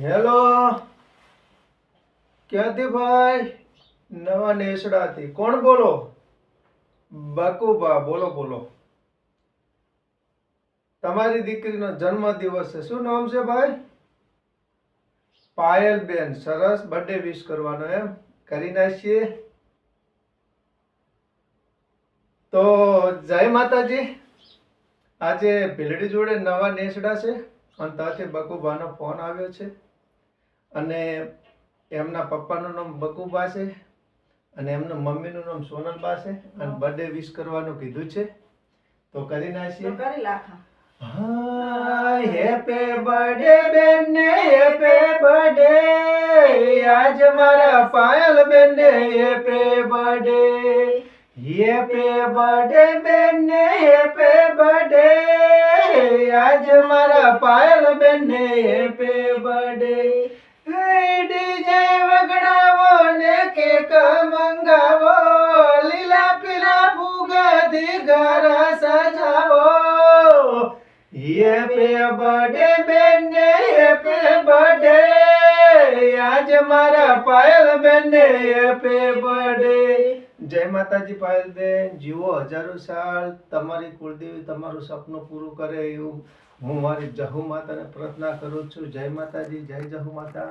Hello. ક્યાંથી ભાઈ? નવા નેસડાથી. કોણ બોલો? બકુબા બોલો બોલો. તમારી દીકરીનો જન્મ દિવસ છે. શું નામ છે ભાઈ? પાયલબેન. સરસ બર્થડે વિશ કરવાનો એમ. કરી નાખીએ. તો જય માતાજી. આજે ભીલડી જોડે નવા નેસડા છે. અને ત્યાંથી બકુભાનો ફોન આવ્યો છે. અને એમના પપ્પાનું નામ બકુબા છે અને એમના મમ્મીનું નામ સોનલબા છે અને બર્થડે વિશ કરવાનું કીધું છે. તો કરી નાખીએ કરી લાખા. બર્થડે બેન ને હેપી બર્થડે આજ મારા પાયલ બેન ને હેપી બર્થડે હેપી બર્થડે બેન ને હેપી બર્થડે આજ મારા પાયલ બેન ને હેપી બર્થડે બેન ને હેપી બર્થડે આજ મારા પાયલ બેન ને હેપી બર્થડે જય માતાજી પાયલ બેન જીવો હજારો સાલ તમારી કુળદેવી તમારું સપનું પૂરું કરે એવું હું મારી જહુ માતાને પ્રાર્થના કરું છું. જય માતાજી, જય જહુ માતા.